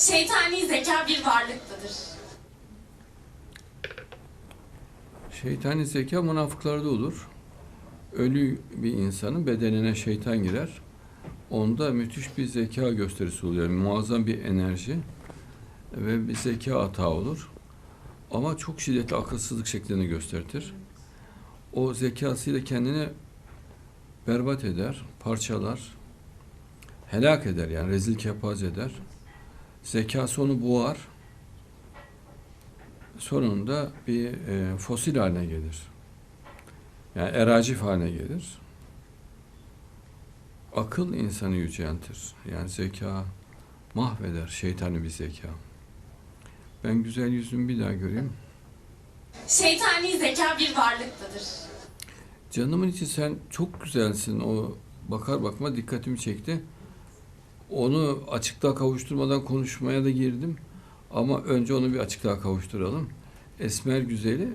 Şeytani zeka bir varlıktadır. Şeytani zeka münafıklarda olur. Ölü bir insanın bedenine şeytan girer. Onda müthiş bir zeka gösterisi oluyor. Yani muazzam bir enerji ve bir zeka hata olur. Ama çok şiddetli akılsızlık şeklini gösterir. O zekasıyla kendini berbat eder, parçalar, helak eder yani rezil kepaz eder. Zekası onu boğar. Sonunda bir e, fosil haline gelir. Yani eracif haline gelir. Akıl insanı yüceltir. Yani zeka mahveder. Şeytani bir zeka. Ben güzel yüzümü bir daha göreyim. Şeytani zeka bir varlıktadır. Canımın içi sen çok güzelsin. O bakar bakma dikkatimi çekti. Onu açıklığa kavuşturmadan konuşmaya da girdim. Ama önce onu bir açıklığa kavuşturalım. Esmer güzeli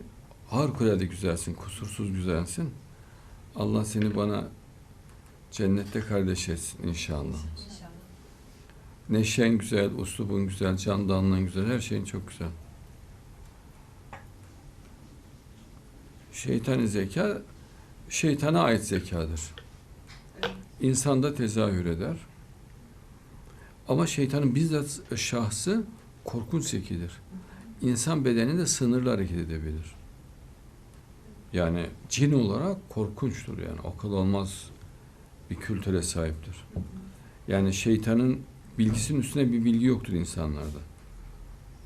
harikulade güzelsin, kusursuz güzelsin. Allah seni bana cennette kardeş etsin inşallah. Neşen güzel, uslubun güzel, candanlığın güzel, her şeyin çok güzel. Şeytani zeka, şeytana ait zekadır. İnsanda tezahür eder. Ama şeytanın bizzat şahsı korkunç zekidir. İnsan bedeninde sınırlı hareket edebilir. Yani cin olarak korkunçtur yani. Akıl olmaz bir kültüre sahiptir. Yani şeytanın bilgisinin üstüne bir bilgi yoktur insanlarda.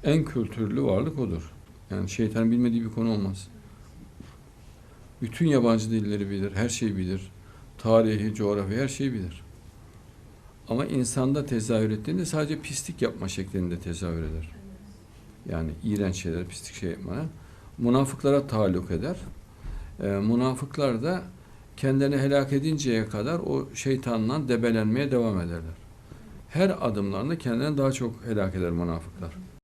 En kültürlü varlık odur. Yani şeytanın bilmediği bir konu olmaz. Bütün yabancı dilleri bilir, her şeyi bilir. Tarihi, coğrafya her şeyi bilir. Ama insanda tezahür ettiğinde sadece pislik yapma şeklinde tezahür eder. Yani iğrenç şeyler, pislik şey yapmaya. Münafıklara taalluk eder. Ee, münafıklar da kendilerini helak edinceye kadar o şeytanla debelenmeye devam ederler. Her adımlarında kendilerini daha çok helak eder münafıklar.